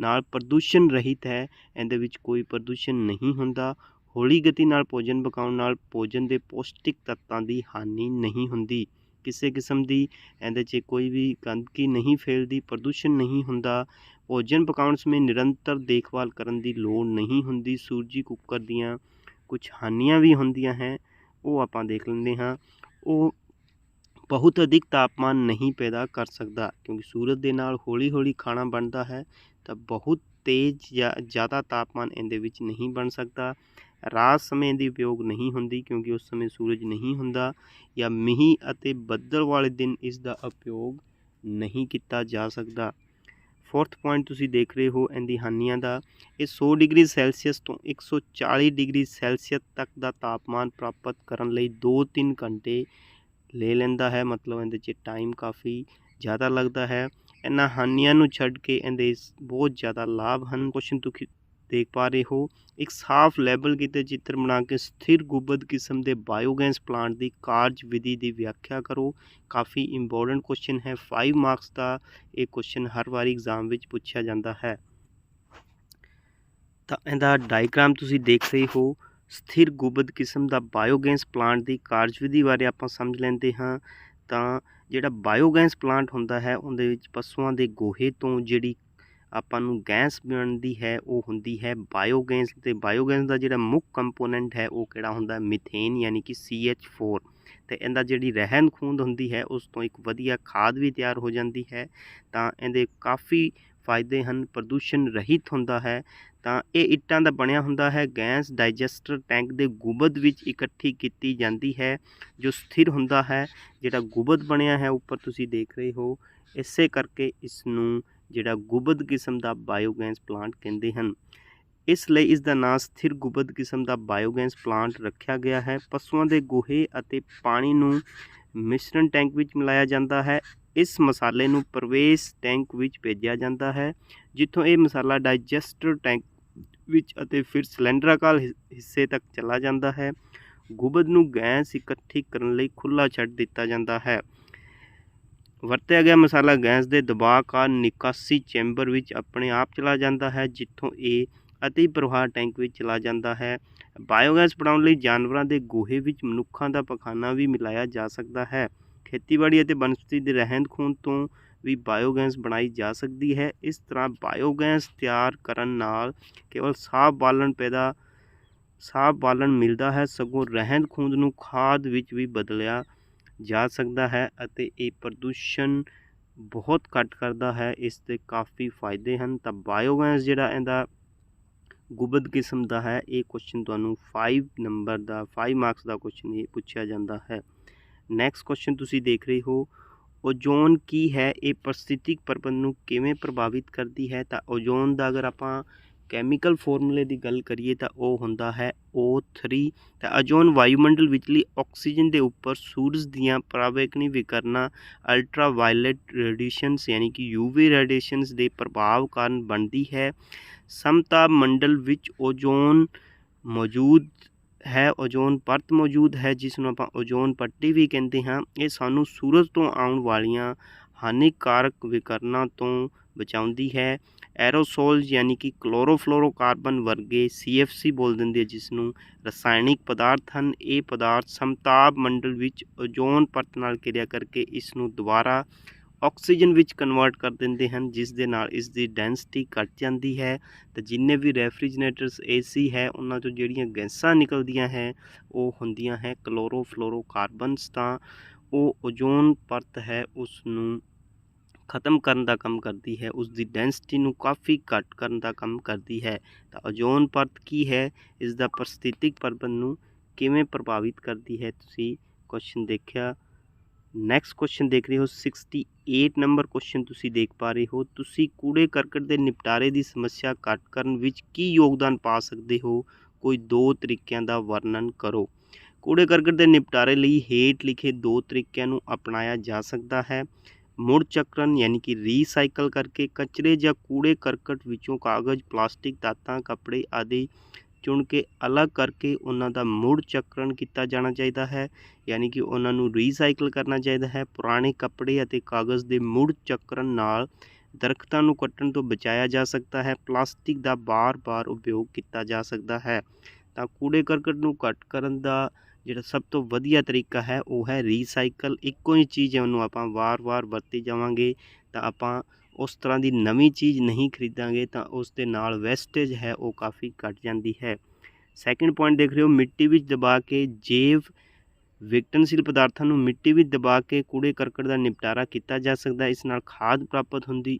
ਨਾਲ ਪ੍ਰਦੂਸ਼ਣ ਰਹਿਤ ਹੈ। ਇਹਦੇ ਵਿੱਚ ਕੋਈ ਪ੍ਰਦੂਸ਼ਣ ਨਹੀਂ ਹੁੰਦਾ। ਹੌਲੀ ਗਤੀ ਨਾਲ ਭੋਜਨ ਪਕਾਉਣ ਨਾਲ ਭੋਜਨ ਦੇ ਪੌਸ਼ਟਿਕ ਤੱਤਾਂ ਦੀ ਹਾਨੀ ਨਹੀਂ ਹੁੰਦੀ। ਕਿਸੇ ਕਿਸਮ ਦੀ, ਇਹਦੇ 'ਚ ਕੋਈ ਵੀ ਗੰਦਗੀ ਨਹੀਂ ਫੈਲਦੀ, ਪ੍ਰਦੂਸ਼ਣ ਨਹੀਂ ਹੁੰਦਾ। ਭੋਜਨ ਪਕਾਉਣ ਸਮੇਂ ਨਿਰੰਤਰ ਦੇਖਭਾਲ ਕਰਨ ਦੀ ਲੋੜ ਨਹੀਂ ਹੁੰਦੀ। ਸੂਰਜੀ ਕੁੱਕਰ ਦੀਆਂ ਕੁਝ ਹਾਨੀਆਂ ਵੀ ਹੁੰਦੀਆਂ ਹੈ, ਉਹ ਆਪਾਂ ਦੇਖ ਲੈਂਦੇ ਹਾਂ। ਉਹ ਬਹੁਤ ਅਧਿਕ ਤਾਪਮਾਨ ਨਹੀਂ ਪੈਦਾ ਕਰ ਸਕਦਾ, ਕਿਉਂਕਿ ਸੂਰਜ ਦੇ ਨਾਲ ਹੌਲੀ ਹੌਲੀ ਖਾਣਾ ਬਣਦਾ ਹੈ, ਤਾਂ ਬਹੁਤ ਤੇਜ਼ ਜਾਂ ਜ਼ਿਆਦਾ ਤਾਪਮਾਨ ਇਹਦੇ ਵਿੱਚ ਨਹੀਂ ਬਣ ਸਕਦਾ। ਰਾਤ ਸਮੇਂ ਦੀ ਉਪਯੋਗ ਨਹੀਂ ਹੁੰਦੀ, ਕਿਉਂਕਿ ਉਸ ਸਮੇਂ ਸੂਰਜ ਨਹੀਂ ਹੁੰਦਾ ਜਾਂ ਮੀਂਹ ਅਤੇ ਬੱਦਲ ਵਾਲੇ ਦਿਨ ਇਸ ਦਾ ਉਪਯੋਗ ਨਹੀਂ ਕੀਤਾ ਜਾ ਸਕਦਾ। ਫੋਰਥ ਪੁਆਇੰਟ ਤੁਸੀਂ ਦੇਖ ਰਹੇ ਹੋ ਇਹਦੀ ਹਾਨੀਆਂ ਦਾ। ਇਹ 100 ਡਿਗਰੀ ਸੈਲਸੀਅਸ ਤੋਂ 140 ਡਿਗਰੀ ਸੈਲਸੀਅਸ ਤੱਕ ਦਾ ਤਾਪਮਾਨ ਪ੍ਰਾਪਤ ਕਰਨ ਲਈ 2-3 ਘੰਟੇ ਲੈ ਲੈਂਦਾ ਹੈ। ਮਤਲਬ ਇਹਦੇ 'ਚ ਟਾਈਮ ਕਾਫੀ ਜ਼ਿਆਦਾ ਲੱਗਦਾ ਹੈ। ਇਹਨਾਂ ਹਾਨੀਆਂ ਨੂੰ ਛੱਡ ਕੇ ਇਹਦੇ ਬਹੁਤ ਜ਼ਿਆਦਾ ਲਾਭ ਹਨ। ਕੁਐਸਚਨ ਤੁਸੀਂ ਦੇਖ ਪਾ ਰਹੇ ਹੋ। ਇੱਕ ਸਾਫ਼ ਲੈਬਲ ਕੀਤੇ ਚਿੱਤਰ ਬਣਾ ਕੇ ਸਥਿਰ ਗੁੰਬਦ ਕਿਸਮ ਦੇ ਬਾਇਓਗੈਸ ਪਲਾਂਟ ਦੀ ਕਾਰਜ ਵਿਧੀ ਦੀ ਵਿਆਖਿਆ ਕਰੋ। ਕਾਫੀ ਇੰਪੋਰਟੈਂਟ ਕੁਐਸਚਨ ਹੈ। 5 ਮਾਰਕਸ ਦਾ ਇਹ ਕੁਐਸਚਨ ਹਰ ਵਾਰੀ ਐਗਜ਼ਾਮ ਵਿੱਚ ਪੁੱਛਿਆ ਜਾਂਦਾ ਹੈ। ਤਾਂ ਇਹਦਾ ਡਾਇਗ੍ਰਾਮ ਤੁਸੀਂ ਦੇਖ ਰਹੇ ਹੋ। ਸਥਿਰ ਗੁੰਬਦ ਕਿਸਮ ਦਾ ਬਾਇਓਗੈਸ ਪਲਾਂਟ ਦੀ ਕਾਰਜਵਿਧੀ ਬਾਰੇ ਆਪਾਂ ਸਮਝ ਲੈਂਦੇ ਹਾਂ। ਤਾਂ ਜਿਹੜਾ ਬਾਇਓਗੈਸ ਪਲਾਂਟ ਹੁੰਦਾ ਹੈ, ਉਹਦੇ ਵਿੱਚ ਪਸ਼ੂਆਂ ਦੇ ਗੋਹੇ ਤੋਂ ਜਿਹੜੀ ਆਪਾਂ ਨੂੰ ਗੈਸ ਬਣਦੀ ਹੈ, ਉਹ ਹੁੰਦੀ ਹੈ ਬਾਇਓਗੈਸ ਤੇ ਬਾਇਓਗੈਸ ਦਾ ਜਿਹੜਾ ਮੁੱਖ ਕੰਪੋਨੈਂਟ ਹੈ, ਉਹ ਕਿਹੜਾ ਹੁੰਦਾ? ਮੀਥੇਨ ਯਾਨੀ ਕਿ CH4 ਤੇ ਇਹਦਾ ਜਿਹੜੀ ਰਹਿੰਦ ਖੂੰਦ ਹੁੰਦੀ ਹੈ, ਉਸ ਤੋਂ ਇੱਕ ਵਧੀਆ ਖਾਦ ਵੀ ਤਿਆਰ ਹੋ ਜਾਂਦੀ ਹੈ। ਤਾਂ ਇਹਦੇ ਕਾਫੀ ਫਾਇਦੇ ਹਨ, ਪ੍ਰਦੂਸ਼ਣ ਰਹਿਤ ਹੁੰਦਾ ਹੈ। ਤਾਂ ਇਹ ਇੱਟਾਂ ਦਾ ਬਣਿਆ ਹੁੰਦਾ ਹੈ, ਗੈਸ ਡਾਈਜੈਸਟਰ ਟੈਂਕ ਦੇ ਗੁਬਦ ਵਿੱਚ ਇਕੱਠੀ ਕੀਤੀ ਜਾਂਦੀ ਹੈ, ਜੋ ਸਥਿਰ ਹੁੰਦਾ ਹੈ। ਜਿਹੜਾ ਗੁਬਦ ਬਣਿਆ ਹੈ, ਉੱਪਰ ਤੁਸੀਂ ਦੇਖ ਰਹੇ ਹੋ, ਇਸੇ ਕਰਕੇ ਇਸ ਨੂੰ ਜਿਹੜਾ ਗੁੰਬਦ ਕਿਸਮ ਦਾ ਬਾਇਓਗੈਸ ਪਲਾਂਟ ਕਹਿੰਦੇ ਹਨ। ਇਸ ਲਈ ਇਸ ਦਾ ਨਾਂ ਸਥਿਰ ਗੁੰਬਦ ਕਿਸਮ ਦਾ ਬਾਇਓਗੈਸ ਪਲਾਂਟ ਰੱਖਿਆ ਗਿਆ ਹੈ। ਪਸ਼ੂਆਂ ਦੇ ਗੋਹੇ ਅਤੇ ਪਾਣੀ ਨੂੰ ਮਿਸ਼ਰਣ ਟੈਂਕ ਵਿੱਚ ਮਿਲਾਇਆ ਜਾਂਦਾ ਹੈ। ਇਸ ਮਸਾਲੇ ਨੂੰ ਪ੍ਰਵੇਸ਼ ਟੈਂਕ ਵਿੱਚ ਭੇਜਿਆ ਜਾਂਦਾ ਹੈ, ਜਿੱਥੋਂ ਇਹ ਮਸਾਲਾ ਡਾਈਜੈਸਟਰ ਟੈਂਕ ਵਿੱਚ ਅਤੇ ਫਿਰ ਸਿਲੰਡਰਾਕਾਰ ਹਿੱਸੇ ਤੱਕ ਚਲਾ ਜਾਂਦਾ ਹੈ। ਗੁੰਬਦ ਨੂੰ ਗੈਸ ਇਕੱਠੀ ਕਰਨ ਲਈ ਖੁੱਲਾ ਛੱਡ ਦਿੱਤਾ ਜਾਂਦਾ ਹੈ। ਵਰਤਿਆ ਗਿਆ ਮਸਾਲਾ ਗੈਸ ਦੇ ਦਬਾਅ ਕਾਰਨ ਨਿਕਾਸੀ ਚੈਂਬਰ ਵਿੱਚ ਆਪਣੇ ਆਪ ਚਲਾ ਜਾਂਦਾ ਹੈ, ਜਿੱਥੋਂ ਇਹ ਅਤੀ ਪ੍ਰਵਾਹ ਟੈਂਕ ਵਿੱਚ ਚਲਾ ਜਾਂਦਾ ਹੈ। ਬਾਇਓਗੈਸ ਬਣਾਉਣ ਲਈ ਜਾਨਵਰਾਂ ਦੇ ਗੋਹੇ ਵਿੱਚ ਮਨੁੱਖਾਂ ਦਾ ਪਖਾਨਾ ਵੀ ਮਿਲਾਇਆ ਜਾ ਸਕਦਾ ਹੈ। ਖੇਤੀਬਾੜੀ ਅਤੇ ਬਨਸਪਤੀ ਦੇ ਰਹਿੰਦ ਖੂੰਹਦ ਤੋਂ ਵੀ ਬਾਇਓਗੈਸ ਬਣਾਈ ਜਾ ਸਕਦੀ ਹੈ। ਇਸ ਤਰ੍ਹਾਂ ਬਾਇਓਗੈਸ ਤਿਆਰ ਕਰਨ ਨਾਲ ਕੇਵਲ ਸਾਫ਼ ਬਾਲਣ ਪੈਦਾ ਸਾਫ਼ ਬਾਲਣ ਮਿਲਦਾ ਹੈ। ਸਗੋਂ ਰਹਿੰਦ ਖੂੰਹਦ ਨੂੰ ਖਾਦ ਵਿੱਚ ਵੀ ਬਦਲਿਆ ਜਾ ਸਕਦਾ ਹੈ ਅਤੇ ਇਹ ਪ੍ਰਦੂਸ਼ਣ ਬਹੁਤ ਘੱਟ ਕਰਦਾ ਹੈ, ਇਸ ਦੇ ਕਾਫੀ ਫਾਇਦੇ ਹਨ। ਤਾਂ ਬਾਇਓਗੈਸ ਜਿਹੜਾ ਇਹਦਾ ਗੁੰਬਦ ਕਿਸਮ ਦਾ ਹੈ, ਇਹ ਕੁਐਸਚਨ ਤੁਹਾਨੂੰ 5 ਨੰਬਰ ਦਾ 5 ਮਾਰਕਸ ਦਾ ਕੁਐਸਚਨ ਇਹ ਪੁੱਛਿਆ ਜਾਂਦਾ ਹੈ। ਨੈਕਸਟ ਕੁਐਸਚਨ ਤੁਸੀਂ ਦੇਖ ਰਹੇ ਹੋ ਓਜ਼ੋਨ ਕੀ ਹੈ? ਇਹ ਪਰਿਸਥਿਤਿਕ ਪ੍ਰਬੰਧ ਨੂੰ ਕਿਵੇਂ ਪ੍ਰਭਾਵਿਤ ਕਰਦੀ ਹੈ? ਤਾਂ ਓਜ਼ੋਨ ਦਾ ਅਗਰ ਆਪਾਂ ਕੈਮੀਕਲ ਫਾਰਮੂਲੇ ਦੀ ਗੱਲ ਕਰੀਏ ਤਾਂ ਉਹ ਹੁੰਦਾ ਹੈ O3 ਤਾਂ ਓਜ਼ੋਨ ਵਾਯੂਮੰਡਲ ਵਿਚਲੀ ਆਕਸੀਜਨ ਦੇ ਉੱਪਰ ਸੂਰਜ ਦੀਆਂ ਪਰਾਬੈਂਗਨੀ ਵਿਕਰਨਾਂ ਅਲਟਰਾਵਾਇਲਟ ਰੇਡੀਏਸ਼ਨਸ ਯਾਨੀ ਕਿ ਯੂਵੀ ਰੇਡੀਏਸ਼ਨਸ ਦੇ ਪ੍ਰਭਾਵ ਕਾਰਨ ਬਣਦੀ ਹੈ। ਸਮਤਾ ਮੰਡਲ ਵਿੱਚ ਓਜ਼ੋਨ ਮੌਜੂਦ ਹੈ ਓਜ਼ੋਨ ਪਰਤ ਮੌਜੂਦ ਹੈ, ਜਿਸ ਨੂੰ ਆਪਾਂ ਓਜ਼ੋਨ ਪੱਟੀ ਵੀ ਕਹਿੰਦੇ ਹਾਂ। ਇਹ ਸਾਨੂੰ ਸੂਰਜ ਤੋਂ ਆਉਣ ਵਾਲੀਆਂ ਹਾਨੀਕਾਰਕ ਵਿਕਰਨਾਂ ਤੋਂ ਬਚਾਉਂਦੀ ਹੈ। ਐਰੋਸੋਲਸ ਯਾਨੀ ਕਿ ਕਲੋਰੋਫਲੋਰੋਕਾਰਬਨ ਵਰਗੇ CFC ਬੋਲ ਦਿੰਦੇ ਆ ਜਿਸ ਨੂੰ ਰਸਾਇਣਿਕ ਪਦਾਰਥ ਹਨ। ਇਹ ਪਦਾਰਥ ਸਮਤਾਪ ਮੰਡਲ ਵਿੱਚ ਓਜ਼ੋਨ ਪਰਤ ਨਾਲ ਕਿਰਿਆ ਕਰਕੇ ਇਸ ਨੂੰ ਦੁਬਾਰਾ ਆਕਸੀਜਨ ਵਿੱਚ ਕਨਵਰਟ ਕਰ ਦਿੰਦੇ ਹਨ, ਜਿਸ ਦੇ ਨਾਲ ਇਸ ਦੀ ਡੈਂਸਿਟੀ ਘਟ ਜਾਂਦੀ ਹੈ। ਤੇ ਜਿੰਨੇ ਵੀ ਰੈਫਰੀਜਰੇਟਰਸ ਏਸੀ ਹੈ, ਉਹਨਾਂ ਤੋਂ ਜਿਹੜੀਆਂ ਗੈਸਾਂ ਨਿਕਲਦੀਆਂ ਹੈ, ਉਹ ਹੁੰਦੀਆਂ ਹੈ ਕਲੋਰੋਫਲੋਰੋਕਾਰਬਨਸ। ਤਾਂ ਉਹ ਓਜ਼ੋਨ ਪਰਤ ਹੈ ਉਸ ਨੂੰ ਖਤਮ ਕਰਨ ਦਾ ਕੰਮ ਕਰਦੀ ਹੈ ਉਸ ਦੀ ਡੈਂਸਿਟੀ ਨੂੰ ਕਾਫੀ ਘੱਟ ਕਰਨ ਦਾ ਕੰਮ ਕਰਦੀ ਹੈ। ਤਾਂ ਓਜ਼ੋਨ ਪਰਤ ਕੀ ਹੈ? ਇਸ ਦਾ ਪ੍ਰਸਥਿਤਿਕ ਪ੍ਰਬੰਧ ਨੂੰ ਕਿਵੇਂ ਪ੍ਰਭਾਵਿਤ ਕਰਦੀ ਹੈ? ਤੁਸੀਂ ਕੁਐਸਚਨ ਦੇਖਿਆ। ਨੈਕਸਟ ਕੁਐਸਚਨ ਦੇਖ ਰਹੇ ਹੋ 68 ਨੰਬਰ ਕੁਐਸਚਨ ਤੁਸੀਂ ਦੇਖ ਪਾ ਰਹੇ ਹੋ। ਤੁਸੀਂ ਕੂੜੇ ਕਰਕਟ ਦੇ ਨਿਪਟਾਰੇ ਦੀ ਸਮੱਸਿਆ ਘੱਟ ਕਰਨ ਵਿੱਚ ਕੀ ਯੋਗਦਾਨ ਪਾ ਸਕਦੇ ਹੋ? ਕੋਈ ਦੋ ਤਰੀਕਿਆਂ ਦਾ ਵਰਣਨ ਕਰੋ। ਕੂੜੇ ਕਰਕਟ ਦੇ ਨਿਪਟਾਰੇ ਲਈ ਹੇਠ ਲਿਖੇ ਦੋ ਤਰੀਕਿਆਂ ਨੂੰ ਅਪਣਾਇਆ ਜਾ ਸਕਦਾ ਹੈ। ਮੁੜ ਚੱਕਰਨ ਯਾਨੀ ਕਿ ਰੀਸਾਈਕਲ ਕਰਕੇ ਕਚਰੇ ਜਾਂ ਕੂੜੇ ਕਰਕਟ ਵਿੱਚੋਂ ਕਾਗਜ਼, ਪਲਾਸਟਿਕ, ਦਾਤਾਂ, ਕੱਪੜੇ ਆਦਿ ਚੁਣ ਕੇ ਅਲੱਗ ਕਰਕੇ ਉਹਨਾਂ ਦਾ ਮੁੜ ਚੱਕਰਨ ਕੀਤਾ ਜਾਣਾ ਚਾਹੀਦਾ ਹੈ। ਯਾਨੀ ਕਿ ਉਹਨਾਂ ਨੂੰ ਰੀਸਾਈਕਲ ਕਰਨਾ ਚਾਹੀਦਾ ਹੈ। ਪੁਰਾਣੇ ਕੱਪੜੇ ਅਤੇ ਕਾਗਜ਼ ਦੇ ਮੁੜ ਚੱਕਰਨ ਨਾਲ ਦਰਖਤਾਂ ਨੂੰ ਕੱਟਣ ਤੋਂ ਬਚਾਇਆ ਜਾ ਸਕਦਾ ਹੈ। ਪਲਾਸਟਿਕ ਦਾ ਬਾਰ-ਬਾਰ ਉਪਯੋਗ ਕੀਤਾ ਜਾ ਸਕਦਾ ਹੈ। ਤਾਂ ਕੂੜੇ ਕਰਕਟ ਨੂੰ ਘੱਟ ਕਰਨ ਦਾ ਜਿਹੜਾ ਸਭ ਤੋਂ ਵਧੀਆ ਤਰੀਕਾ ਹੈ, ਉਹ ਹੈ ਰੀਸਾਈਕਲ ਇੱਕੋ ਹੀ ਚੀਜ਼ ਹੈ ਉਹਨੂੰ ਆਪਾਂ ਵਾਰ-ਵਾਰ ਵਰਤੀ ਜਾਵਾਂਗੇ, ਤਾਂ ਆਪਾਂ ਉਸ ਤਰ੍ਹਾਂ ਦੀ ਨਵੀਂ ਚੀਜ਼ ਨਹੀਂ ਖਰੀਦਾਂਗੇ, ਤਾਂ ਉਸ ਦੇ ਨਾਲ ਵੈਸਟੇਜ ਹੈ, ਉਹ ਕਾਫੀ ਘਟ ਜਾਂਦੀ ਹੈ। ਸੈਕਿੰਡ ਪੁਆਇੰਟ ਦੇਖ ਰਹੇ ਹੋ, ਮਿੱਟੀ ਵਿੱਚ ਦਬਾ ਕੇ ਜੈਵ ਵਿਕਟਨਸ਼ੀਲ ਪਦਾਰਥਾਂ ਨੂੰ ਮਿੱਟੀ ਵਿੱਚ ਦਬਾ ਕੇ ਕੂੜੇ ਕਰਕਟ ਦਾ ਨਿਪਟਾਰਾ ਕੀਤਾ ਜਾ ਸਕਦਾ ਇਸ ਨਾਲ ਖਾਦ ਪ੍ਰਾਪਤ ਹੁੰਦੀ,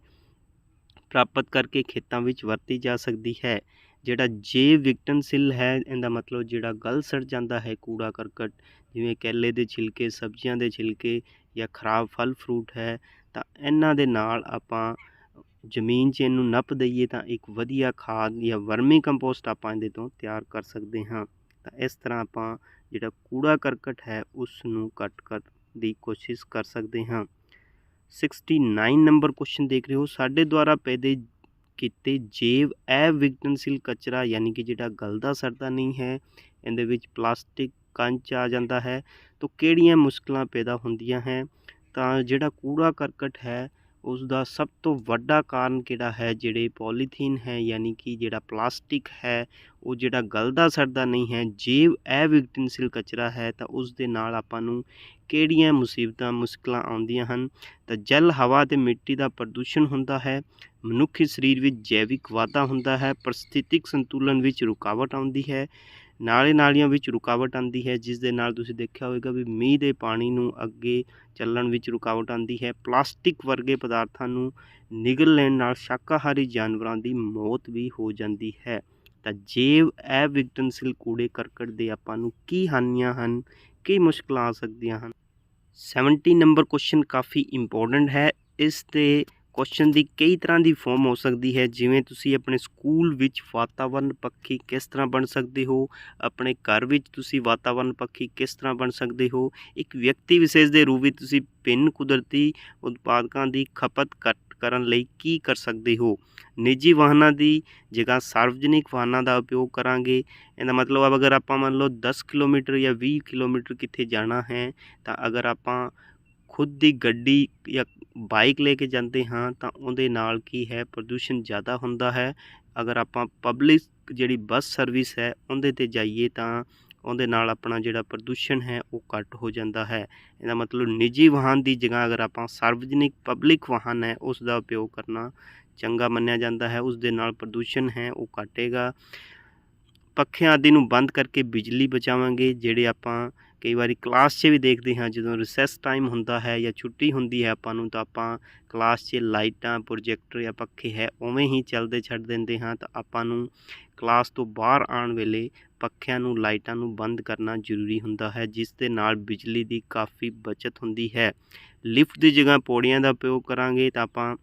ਪ੍ਰਾਪਤ ਕਰਕੇ ਖੇਤਾਂ ਵਿੱਚ ਵਰਤੀ ਜਾ ਸਕਦੀ ਹੈ। ਜਿਹੜਾ ਜੈਵ ਵਿਕਟਨਸਿਲ ਹੈ, ਇਹਦਾ ਮਤਲਬ ਜਿਹੜਾ ਗਲ ਸੜ ਜਾਂਦਾ ਹੈ, ਕੂੜਾ ਕਰਕਟ, ਜਿਵੇਂ ਕੇਲੇ ਦੇ ਛਿਲਕੇ, ਸਬਜ਼ੀਆਂ ਦੇ ਛਿਲਕੇ ਜਾਂ ਖਰਾਬ ਫਲ ਫਰੂਟ ਹੈ, ਤਾਂ ਇਹਨਾਂ ਦੇ ਨਾਲ ਆਪਾਂ ਜ਼ਮੀਨ 'ਚ ਇਹਨੂੰ ਨੱਪ ਦਈਏ ਤਾਂ ਇੱਕ ਵਧੀਆ ਖਾਦ ਜਾਂ ਵਰਮੀ ਕੰਪੋਸਟ ਆਪਾਂ ਇਹਦੇ ਤੋਂ ਤਿਆਰ ਕਰ ਸਕਦੇ ਹਾਂ। ਤਾਂ ਇਸ ਤਰ੍ਹਾਂ ਆਪਾਂ ਜਿਹੜਾ ਕੂੜਾ ਕਰਕਟ ਹੈ ਉਸ ਨੂੰ ਘੱਟ ਕਰਨ ਦੀ ਕੋਸ਼ਿਸ਼ ਕਰ ਸਕਦੇ ਹਾਂ। 69 ਨੰਬਰ ਕੁਐਸਚਨ ਦੇਖ ਰਹੇ ਹੋ, ਸਾਡੇ ਦੁਆਰਾ ਪੈਦੇ ਕੀਤੇ ਜੈਵ ਅਵਿਘਟਨਸ਼ੀਲ ਕਚਰਾ ਯਾਨੀ ਕਿ ਜਿਹੜਾ ਗਲਦਾ ਸਰਦਾ ਨਹੀਂ ਹੈ, ਇਹਦੇ ਵਿੱਚ ਪਲਾਸਟਿਕ ਕੰਚ ਆ ਜਾਂਦਾ ਹੈ, ਤਾਂ ਕਿਹੜੀਆਂ ਮੁਸ਼ਕਲਾਂ ਪੈਦਾ ਹੁੰਦੀਆਂ ਹੈ? ਤਾਂ ਜਿਹੜਾ ਕੂੜਾ ਕਰਕਟ ਹੈ ਉਸ ਦਾ ਸਭ ਤੋਂ ਵੱਡਾ ਕਾਰਨ ਕਿਹੜਾ ਹੈ? ਜਿਹੜੇ ਪੋਲੀਥੀਨ ਹੈ, ਯਾਨੀ ਕਿ ਜਿਹੜਾ ਪਲਾਸਟਿਕ ਹੈ, ਉਹ ਜਿਹੜਾ ਗਲਦਾ ਸੜਦਾ ਨਹੀਂ ਹੈ ਜੈਵ ਅਵਿਘਟਨਸ਼ੀਲ ਕਚਰਾ ਹੈ, ਤਾਂ ਉਸ ਦੇ ਨਾਲ ਆਪਾਂ ਨੂੰ ਕਿਹੜੀਆਂ ਮੁਸੀਬਤਾਂ, ਮੁਸ਼ਕਲਾਂ ਆਉਂਦੀਆਂ ਹਨ? ਤਾਂ ਜਲ, ਹਵਾ ਤੇ ਮਿੱਟੀ ਦਾ ਪ੍ਰਦੂਸ਼ਣ ਹੁੰਦਾ ਹੈ ਮਨੁੱਖੀ ਸਰੀਰ ਵਿੱਚ ਜੈਵਿਕ ਵਾਧਾ ਹੁੰਦਾ ਹੈ, ਪ੍ਰਸਥਿਤਿਕ ਸੰਤੁਲਨ ਵਿੱਚ ਰੁਕਾਵਟ ਆਉਂਦੀ ਹੈ, ਨਾਲੇ ਨਾਲੀਆਂ ਵਿੱਚ ਰੁਕਾਵਟ ਆਉਂਦੀ ਹੈ, ਜਿਸ ਦੇ ਨਾਲ ਤੁਸੀਂ ਦੇਖਿਆ ਹੋਵੇਗਾ ਵੀ ਮੀਂਹ ਦੇ ਪਾਣੀ ਨੂੰ ਅੱਗੇ ਚੱਲਣ ਵਿੱਚ ਰੁਕਾਵਟ ਆਉਂਦੀ ਹੈ। ਪਲਾਸਟਿਕ ਵਰਗੇ ਪਦਾਰਥਾਂ ਨੂੰ ਨਿਗਲ ਲੈਣ ਨਾਲ ਸ਼ਾਕਾਹਾਰੀ ਜਾਨਵਰਾਂ ਦੀ ਮੌਤ ਵੀ ਹੋ ਜਾਂਦੀ ਹੈ। ਤਾਂ ਜੈਵ ਅਵਿਘਟਨਸ਼ੀਲ ਕੂੜੇ ਕਰਕਟ ਦੇ ਆਪਾਂ ਨੂੰ ਕੀ ਹਾਨੀਆਂ ਹਨ, ਕੀ ਮੁਸ਼ਕਲਾਂ ਆ ਸਕਦੀਆਂ ਹਨ? 70 ਨੰਬਰ ਕੁਐਸਚਨ ਕਾਫੀ ਇੰਪੋਰਟੈਂਟ ਹੈ। ਇਸ ਤੇ ਕੁਐਸਚਨ ਦੀ ਕਈ ਤਰ੍ਹਾਂ ਦੀ ਫਾਰਮ ਹੋ ਸਕਦੀ ਹੈ। ਜਿਵੇਂ ਤੁਸੀਂ ਆਪਣੇ ਸਕੂਲ ਵਿੱਚ ਵਾਤਾਵਰਣ ਪੱਖੀ ਕਿਸ ਤਰ੍ਹਾਂ ਬਣ ਸਕਦੇ ਹੋ? ਆਪਣੇ ਘਰ ਵਿੱਚ ਤੁਸੀਂ ਵਾਤਾਵਰਣ ਪੱਖੀ ਕਿਸ ਤਰ੍ਹਾਂ ਬਣ ਸਕਦੇ ਹੋ? ਇੱਕ ਵਿਅਕਤੀ ਵਿਸ਼ੇਸ਼ ਦੇ ਰੂਪ ਵਿੱਚ ਤੁਸੀਂ ਭਿੰਨ ਕੁਦਰਤੀ ਉਤਪਾਦਕਾਂ ਦੀ ਖਪਤ ਘੱਟ ਕਰਨ ਲਈ ਕੀ ਕਰ ਸਕਦੇ ਹੋ? ਨਿੱਜੀ ਵਾਹਨਾਂ ਦੀ ਜਗ੍ਹਾ ਸਾਰਵਜਨਿਕ ਵਾਹਨਾਂ ਦਾ ਉਪਯੋਗ ਕਰਾਂਗੇ। ਇਹਦਾ ਮਤਲਬ ਅਗਰ ਆਪਾਂ ਮੰਨ ਲਓ 10 ਕਿਲੋਮੀਟਰ ਜਾਂ 20 ਕਿਲੋਮੀਟਰ ਕਿੱਥੇ ਜਾਣਾ ਹੈ, ਤਾਂ ਅਗਰ ਆਪਾਂ ਖੁਦ ਦੀ ਗੱਡੀ ਜਾਂ ਬਾਈਕ ਲੈ ਕੇ ਜਾਂਦੇ ਹਾਂ ਤਾਂ ਉਹਦੇ ਨਾਲ ਕੀ ਹੈ, ਪ੍ਰਦੂਸ਼ਣ ਜ਼ਿਆਦਾ ਹੁੰਦਾ ਹੈ। ਅਗਰ ਆਪਾਂ ਪਬਲਿਕ ਜਿਹੜੀ ਬੱਸ ਸਰਵਿਸ ਹੈ, ਉਹਦੇ 'ਤੇ ਜਾਈਏ ਤਾਂ ਉਹਦੇ ਨਾਲ ਆਪਣਾ ਜਿਹੜਾ ਪ੍ਰਦੂਸ਼ਣ ਹੈ, ਉਹ ਘੱਟ ਹੋ ਜਾਂਦਾ ਹੈ। ਇਹਦਾ ਮਤਲਬ ਨਿੱਜੀ ਵਾਹਨ ਦੀ ਜਗ੍ਹਾ ਅਗਰ ਆਪਾਂ ਸਾਰਵਜਨਿਕ ਪਬਲਿਕ ਵਾਹਨ ਹੈ, ਉਸ ਦਾ ਉਪਯੋਗ ਕਰਨਾ ਚੰਗਾ ਮੰਨਿਆ ਜਾਂਦਾ ਹੈ। ਉਸ ਦੇ ਨਾਲ ਪ੍ਰਦੂਸ਼ਣ ਹੈ, ਉਹ ਘਟੇਗਾ। ਪੱਖਿਆਂ ਆਦਿ ਨੂੰ ਬੰਦ ਕਰਕੇ ਬਿਜਲੀ ਬਚਾਵਾਂਗੇ, ਜਿਹੜੇ ਆਪਾਂ ਕਈ ਵਾਰੀ ਕਲਾਸ 'ਚ ਵੀ ਦੇਖਦੇ ਹਾਂ, ਜਦੋਂ ਰਿਸੈਸ ਟਾਈਮ ਹੁੰਦਾ ਹੈ ਜਾਂ ਛੁੱਟੀ ਹੁੰਦੀ ਹੈ ਆਪਾਂ ਨੂੰ ਤਾਂ ਆਪਾਂ ਕਲਾਸ 'ਚ ਲਾਈਟਾਂ ਪ੍ਰੋਜੈਕਟਰ ਜਾਂ ਪੱਖੇ ਹੈ, ਉਵੇਂ ਹੀ ਚੱਲਦੇ ਛੱਡ ਦਿੰਦੇ ਹਾਂ ਤਾਂ ਆਪਾਂ ਨੂੰ ਕਲਾਸ ਤੋਂ ਬਾਹਰ ਆਉਣ ਵੇਲੇ ਪੱਖਿਆਂ ਨੂੰ, ਲਾਈਟਾਂ ਨੂੰ ਬੰਦ ਕਰਨਾ ਜ਼ਰੂਰੀ ਹੁੰਦਾ ਹੈ, ਜਿਸ ਦੇ ਨਾਲ ਬਿਜਲੀ ਦੀ ਕਾਫੀ ਬਚਤ ਹੁੰਦੀ ਹੈ। ਲਿਫਟ ਦੀ ਜਗ੍ਹਾ ਪੌੜੀਆਂ ਦਾ ਉਪਯੋਗ ਕਰਾਂਗੇ ਤਾਂ ਆਪਾਂ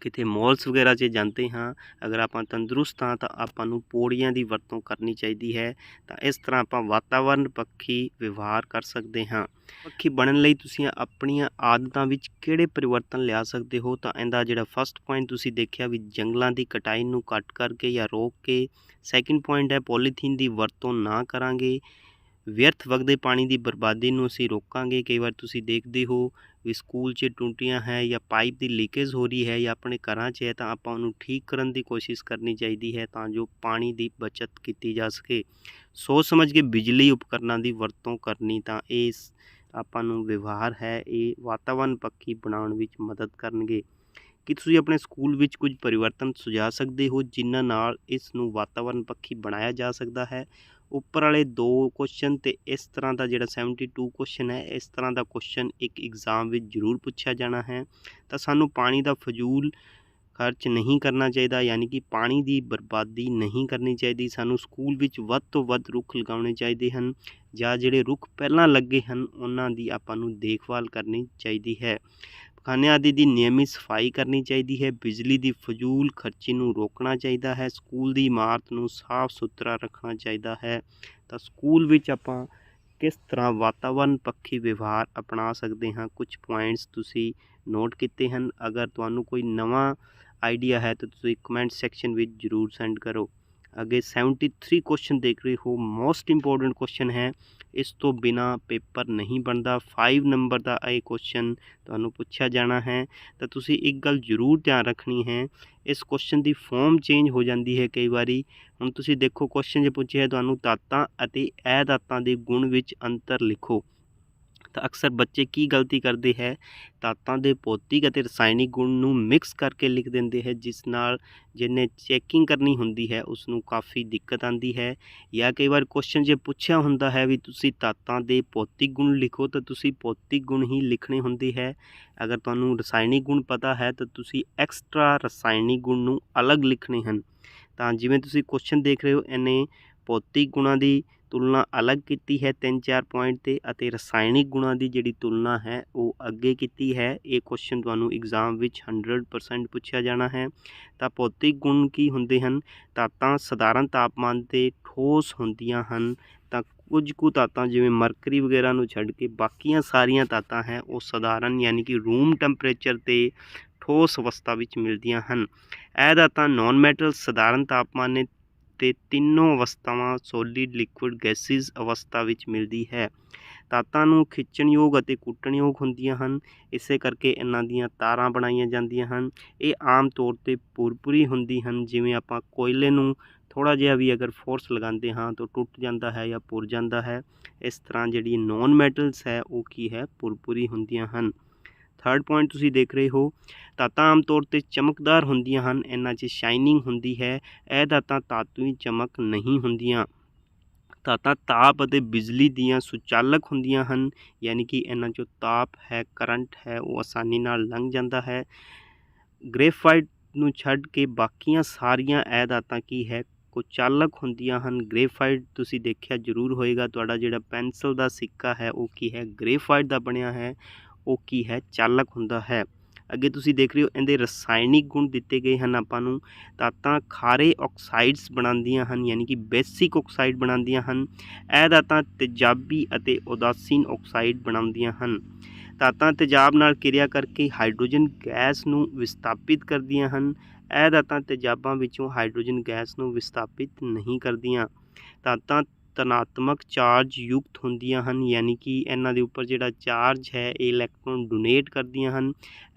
ਕਿਤੇ ਮੌਲਸ ਵਗੈਰਾ 'ਚ ਜਾਂਦੇ ਹਾਂ, ਅਗਰ ਆਪਾਂ ਤੰਦਰੁਸਤ ਹਾਂ ਤਾਂ ਆਪਾਂ ਨੂੰ ਪੌੜੀਆਂ ਦੀ ਵਰਤੋਂ ਕਰਨੀ ਚਾਹੀਦੀ ਹੈ, ਤਾਂ ਇਸ ਤਰ੍ਹਾਂ ਆਪਾਂ ਵਾਤਾਵਰਣ ਪੱਖੀ ਵਿਵਹਾਰ ਕਰ ਸਕਦੇ ਹਾਂ। ਪੱਖੀ ਬਣਨ ਲਈ ਤੁਸੀਂ ਆਪਣੀਆਂ ਆਦਤਾਂ ਵਿੱਚ ਕਿਹੜੇ ਪਰਿਵਰਤਨ ਲਿਆ ਸਕਦੇ ਹੋ? ਤਾਂ ਇਹਦਾ ਜਿਹੜਾ ਫਸਟ ਪੁਆਇੰਟ ਤੁਸੀਂ ਦੇਖਿਆ ਵੀ ਜੰਗਲਾਂ ਦੀ ਕਟਾਈ ਨੂੰ ਘੱਟ ਕਰਕੇ ਜਾਂ ਰੋਕ ਕੇ ਸੈਕਿੰਡ ਪੁਆਇੰਟ ਹੈ ਪੋਲੀਥੀਨ ਦੀ ਵਰਤੋਂ ਨਾ ਕਰਾਂਗੇ। ਵਿਅਰਥ ਵਗਦੇ ਪਾਣੀ ਦੀ ਬਰਬਾਦੀ ਨੂੰ ਅਸੀਂ ਰੋਕਾਂਗੇ। ਕਈ ਵਾਰ ਤੁਸੀਂ ਦੇਖਦੇ ਹੋ ਵੀ ਸਕੂਲ 'ਚ ਟੁੱਟੀਆਂ ਹੈ ਜਾਂ ਪਾਈਪ ਦੀ ਲੀਕੇਜ ਹੋ ਰਹੀ ਹੈ ਜਾਂ ਆਪਣੇ ਘਰਾਂ 'ਚ ਹੈ ਤਾਂ ਆਪਾਂ ਉਹਨੂੰ ਠੀਕ ਕਰਨ ਦੀ ਕੋਸ਼ਿਸ਼ ਕਰਨੀ ਚਾਹੀਦੀ ਹੈ ਤਾਂ ਜੋ ਪਾਣੀ ਦੀ ਬਚਤ ਕੀਤੀ ਜਾ ਸਕੇ। ਸੋਚ ਸਮਝ ਕੇ ਬਿਜਲੀ ਉਪਕਰਨਾਂ ਦੀ ਵਰਤੋਂ ਕਰਨੀ ਤਾਂ ਇਹ ਆਪਾਂ ਨੂੰ ਵਿਵਹਾਰ ਹੈ, ਇਹ ਵਾਤਾਵਰਣ ਪੱਖੀ ਬਣਾਉਣ ਵਿੱਚ ਮਦਦ ਕਰਨਗੇ। ਕਿ ਤੁਸੀਂ ਆਪਣੇ ਸਕੂਲ ਵਿੱਚ ਕੁਝ ਪਰਿਵਰਤਨ ਸੁਝਾ ਸਕਦੇ ਹੋ ਜਿਨ੍ਹਾਂ ਨਾਲ ਇਸ ਨੂੰ ਵਾਤਾਵਰਣ ਪੱਖੀ ਬਣਾਇਆ ਜਾ ਸਕਦਾ ਹੈ? ਉੱਪਰ ਵਾਲੇ ਦੋ ਕੁਐਸਚਨ ਤੇ ਇਸ ਤਰ੍ਹਾਂ ਦਾ ਜਿਹੜਾ 72 ਕੁਐਸਚਨ ਹੈ, ਇਸ ਤਰ੍ਹਾਂ ਦਾ ਕੁਐਸਚਨ ਇੱਕ ਐਗਜ਼ਾਮ ਵਿੱਚ ਜ਼ਰੂਰ ਪੁੱਛਿਆ ਜਾਣਾ ਹੈ। ਤਾਂ ਸਾਨੂੰ ਪਾਣੀ ਦਾ ਫਜ਼ੂਲ ਖਰਚ ਨਹੀਂ ਕਰਨਾ ਚਾਹੀਦਾ, ਯਾਨੀ ਕਿ ਪਾਣੀ ਦੀ ਬਰਬਾਦੀ ਨਹੀਂ ਕਰਨੀ ਚਾਹੀਦੀ। ਸਾਨੂੰ ਸਕੂਲ ਵਿੱਚ ਵੱਧ ਤੋਂ ਵੱਧ ਰੁੱਖ ਲਗਾਉਣੇ ਚਾਹੀਦੇ ਹਨ, ਜਾਂ ਜਿਹੜੇ ਰੁੱਖ ਪਹਿਲਾਂ ਲੱਗੇ ਹਨ, ਉਹਨਾਂ ਦੀ ਆਪਾਂ ਨੂੰ ਦੇਖਭਾਲ ਕਰਨੀ ਚਾਹੀਦੀ ਹੈ। ਪਖਾਨੇ ਆਦਿ ਦੀ ਨਿਯਮਿਤ ਸਫ਼ਾਈ ਕਰਨੀ ਚਾਹੀਦੀ ਹੈ, ਬਿਜਲੀ ਦੀ ਫਜ਼ੂਲ ਖਰਚੀ ਨੂੰ ਰੋਕਣਾ ਚਾਹੀਦਾ ਹੈ, ਸਕੂਲ ਦੀ ਇਮਾਰਤ ਨੂੰ ਸਾਫ਼ ਸੁਥਰਾ ਰੱਖਣਾ ਚਾਹੀਦਾ ਹੈ। ਤਾਂ ਸਕੂਲ ਵਿੱਚ ਆਪਾਂ ਕਿਸ ਤਰ੍ਹਾਂ ਵਾਤਾਵਰਨ ਪੱਖੀ ਵਿਵਹਾਰ ਅਪਣਾ ਸਕਦੇ ਹਾਂ? ਕੁਝ ਪੁਆਇੰਟਸ ਤੁਸੀਂ ਨੋਟ ਕੀਤੇ ਹਨ। ਅਗਰ ਤੁਹਾਨੂੰ ਕੋਈ ਨਵਾਂ ਆਈਡੀਆ ਹੈ ਤਾਂ ਤੁਸੀਂ ਕਮੈਂਟ ਸੈਕਸ਼ਨ ਵਿੱਚ ਜ਼ਰੂਰ ਸੈਂਡ ਕਰੋ। ਅੱਗੇ 73 ਕੁਐਸਚਨ ਦੇਖ ਰਹੇ ਹੋ। ਮੋਸਟ ਇੰਪੋਰਟੈਂਟ ਕੁਐਸਚਨ ਹੈ, ਇਸ ਤੋਂ ਬਿਨਾ ਪੇਪਰ ਨਹੀਂ ਬਣਦਾ। 5 ਨੰਬਰ ਦਾ ਇਹ ਕੁਐਸਚਨ ਤੁਹਾਨੂੰ ਪੁੱਛਿਆ ਜਾਣਾ ਹੈ। ਤਾਂ ਤੁਸੀਂ ਇੱਕ ਗੱਲ ਜ਼ਰੂਰ ਧਿਆਨ ਰੱਖਣੀ ਹੈ, ਇਸ ਕੁਐਸਚਨ ਦੀ ਫਾਰਮ ਚੇਂਜ ਹੋ ਜਾਂਦੀ ਹੈ ਕਈ ਵਾਰੀ। ਹੁਣ ਤੁਸੀਂ ਦੇਖੋ ਕੁਐਸਚਨ ਜੇ ਪੁੱਛਿਆ ਤੁਹਾਨੂੰ ਦਾਤਾਂ ਅਤੇ ਇਹ ਦਾਤਾਂ ਦੇ ਗੁਣ ਵਿੱਚ ਅੰਤਰ ਲਿਖੋ। ਤਾਂ ਅਕਸਰ ਬੱਚੇ ਕੀ ਗਲਤੀ ਕਰਦੇ ਹੈ? ਤਾਤਾਂ ਦੇ ਭੌਤਿਕ ਅਤੇ ਰਸਾਇਣਿਕ ਗੁਣ ਨੂੰ ਮਿਕਸ ਕਰਕੇ ਲਿਖ ਦਿੰਦੇ ਹੈ, ਜਿਸ ਨਾਲ ਜਿਹਨੇ ਚੈਕਿੰਗ ਕਰਨੀ ਹੁੰਦੀ ਹੈ ਉਸ ਨੂੰ ਕਾਫੀ ਦਿੱਕਤ ਆਂਦੀ ਹੈ। ਜਾਂ ਕਈ ਵਾਰ ਕੁਐਸਚਨ ਜੇ ਪੁੱਛਿਆ ਹੁੰਦਾ ਹੈ ਵੀ ਤੁਸੀਂ ਤਾਤਾਂ ਦੇ ਭੌਤਿਕ ਗੁਣ ਲਿਖੋ ਤਾਂ ਤੁਸੀਂ ਭੌਤਿਕ ਗੁਣ ਹੀ ਲਿਖਣੇ ਹੁੰਦੇ ਹੈ। ਅਗਰ ਤੁਹਾਨੂੰ ਰਸਾਇਣਿਕ ਗੁਣ ਪਤਾ ਹੈ ਤਾਂ ਤੁਸੀਂ ਐਕਸਟਰਾ ਰਸਾਇਣਿਕ ਗੁਣ ਨੂੰ ਅਲੱਗ ਲਿਖਣੇ ਹਨ। ਤਾਂ ਜਿਵੇਂ ਤੁਸੀਂ ਕੁਐਸਚਨ ਦੇਖ ਰਹੇ ਹੋ, ਇਹਨੇ ਭੌਤਿਕ ਗੁਣਾਂ ਦੀ ਤੁਲਨਾ ਅਲੱਗ ਕੀਤੀ ਹੈ ਤਿੰਨ ਚਾਰ ਪੁਆਇੰਟ ਤੇ ਅਤੇ ਰਸਾਇਣਿਕ ਗੁਣਾਂ ਦੀ ਜਿਹੜੀ ਤੁਲਨਾ ਹੈ ਉਹ ਅੱਗੇ ਕੀਤੀ ਹੈ। ਇਹ ਕੁਐਸਚਨ ਤੁਹਾਨੂੰ ਐਗਜ਼ਾਮ ਵਿੱਚ 100% ਪੁੱਛਿਆ ਜਾਣਾ ਹੈ। ਤਾਂ ਭੌਤਿਕ ਗੁਣ ਕੀ ਹੁੰਦੇ ਹਨ? ਤਾਤਾਂ ਸਧਾਰਨ ਤਾਪਮਾਨ ਤੇ ਠੋਸ ਹੁੰਦੀਆਂ ਹਨ। ਤਾਂ ਕੁਝ ਕੁ ਤਾਤਾਂ ਜਿਵੇਂ ਮਰਕਰੀ ਵਗੈਰਾ ਨੂੰ ਛੱਡ ਕੇ ਬਾਕੀਆਂ ਸਾਰੀਆਂ ਤਾਤਾਂ ਹੈ, ਉਹ ਸਧਾਰਨ ਯਾਨੀ ਕਿ ਰੂਮ ਟੈਂਪਰੇਚਰ ਤੇ ਠੋਸ ਅਵਸਥਾ ਵਿੱਚ ਮਿਲਦੀਆਂ ਹਨ। ਇਹ ਤਾਤਾਂ ਨਾਨ ਮੈਟਲ ਸਧਾਰਨ ਤਾਪਮਾਨ ਨੇ ਅਤੇ ਤਿੰਨੋਂ ਅਵਸਥਾਵਾਂ ਸੋਲਿਡ ਲਿਕੁਇਡ ਗੈਸਿਸ ਅਵਸਥਾ ਵਿੱਚ ਮਿਲਦੀ ਹੈ। ਤਾਤਾਂ ਨੂੰ ਖਿੱਚਣਯੋਗ ਅਤੇ ਕੁੱਟਣਯੋਗ ਹੁੰਦੀਆਂ ਹਨ। ਇਸੇ ਕਰਕੇ ਇਹਨਾਂ ਦੀਆਂ ਤਾਰਾਂ ਬਣਾਈਆਂ ਜਾਂਦੀਆਂ ਹਨ। ਇਹ ਆਮ ਤੌਰ ਤੇ ਪੁਰਪੁਰੀ ਹੁੰਦੀ ਹਨ, ਜਿਵੇਂ ਆਪਾਂ ਕੋਇਲੇ ਨੂੰ ਥੋੜ੍ਹਾ ਜਿਹਾ ਵੀ ਅਗਰ ਫੋਰਸ ਲਗਾਉਂਦੇ ਹਾਂ ਤਾਂ ਟੁੱਟ ਜਾਂਦਾ ਹੈ ਜਾਂ ਪੁਰ ਜਾਂਦਾ ਹੈ। ਇਸ ਤਰ੍ਹਾਂ ਜਿਹੜੀ ਨੋਨ ਮੈਟਲਸ ਹੈ, ਉਹ ਕੀ ਹੈ? ਪੁਰਪੁਰੀ ਹੁੰਦੀਆਂ ਹਨ। ਥਰਡ ਪੁਆਇੰਟ ਤੁਸੀਂ ਦੇਖ ਰਹੇ ਹੋ ਤਾਤਾਂ ਆਮ ਤੌਰ ਤੇ ਚਮਕਦਾਰ ਹੁੰਦੀਆਂ ਹਨ ਇਹਨਾਂ 'ਚ ਸ਼ਾਈਨਿੰਗ ਹੁੰਦੀ ਹੈ, ਇਹ ਤਾਤਾਂ ਧਾਤੂਈ ਚਮਕ ਨਹੀਂ ਹੁੰਦੀਆਂ। ਤਾਤਾਂ ਤਾਪ ਅਤੇ ਬਿਜਲੀ ਦੀਆਂ ਸੁਚਾਲਕ ਹੁੰਦੀਆਂ ਹਨ, ਯਾਨੀ ਕਿ ਇਹਨਾਂ 'ਚੋਂ ਤਾਪ ਹੈ, ਕਰੰਟ ਹੈ, ਉਹ ਆਸਾਨੀ ਨਾਲ ਲੰਘ ਜਾਂਦਾ ਹੈ। ਗ੍ਰੇਫਾਈਟ ਨੂੰ ਛੱਡ ਕੇ ਬਾਕੀਆਂ ਸਾਰੀਆਂ ਇਹ ਤਾਤਾਂ ਕੀ ਹੈ, ਕੁਚਾਲਕ ਹੁੰਦੀਆਂ ਹਨ। ਗ੍ਰੇਫਾਈਟ ਤੁਸੀਂ ਦੇਖਿਆ ਜ਼ਰੂਰ ਹੋਏਗਾ, ਤੁਹਾਡਾ ਜਿਹੜਾ ਪੈਨਸਲ ਦਾ ਸਿੱਕਾ ਹੈ, ਉਹ ਕੀ ਹੈ ਗ੍ਰੇਫਾਈਟ ਦਾ ਬਣਿਆ ਹੈ। ਉਹ ਕੀ ਹੈ? ਚਾਲਕ ਹੁੰਦਾ ਹੈ। ਅੱਗੇ ਤੁਸੀਂ ਦੇਖ ਰਹੇ ਹੋ, ਇਹਦੇ ਰਸਾਇਣਿਕ ਗੁਣ ਦਿੱਤੇ ਗਏ ਹਨ ਆਪਾਂ ਨੂੰ। ਤਾਤਾਂ ਖਾਰੇ ਆਕਸਾਈਡਸ ਬਣਾਉਂਦੀਆਂ ਹਨ, ਯਾਨੀ ਕਿ ਬੇਸਿਕ ਆਕਸਾਈਡ ਬਣਾਉਂਦੀਆਂ ਹਨ। ਇਹ ਦਾਤਾਂ ਤੇਜ਼ਾਬੀ ਅਤੇ ਉਦਾਸੀਨ ਆਕਸਾਈਡ ਬਣਾਉਂਦੀਆਂ ਹਨ। ਤਾਤਾਂ ਤੇਜ਼ਾਬ ਨਾਲ ਕਿਰਿਆ ਕਰਕੇ ਹਾਈਡਰੋਜਨ ਗੈਸ ਨੂੰ ਵਿਸਥਾਪਿਤ ਕਰਦੀਆਂ ਹਨ। ਇਹ ਦਾਤਾਂ ਤੇਜ਼ਾਬਾਂ ਵਿੱਚੋਂ ਹਾਈਡਰੋਜਨ ਗੈਸ ਨੂੰ ਵਿਸਥਾਪਿਤ ਨਹੀਂ ਕਰਦੀਆਂ। ਤਾਤਾਂ ਧਨਾਤਮਕ ਚਾਰਜ ਯੁਕਤ ਹੁੰਦੀਆਂ ਹਨ, ਯਾਨੀ ਕਿ ਇਹਨਾਂ ਦੇ ਉੱਪਰ ਜਿਹੜਾ ਚਾਰਜ ਹੈ, ਇਹ ਇਲੈਕਟ੍ਰੋਨ ਡੋਨੇਟ ਕਰਦੀਆਂ ਹਨ।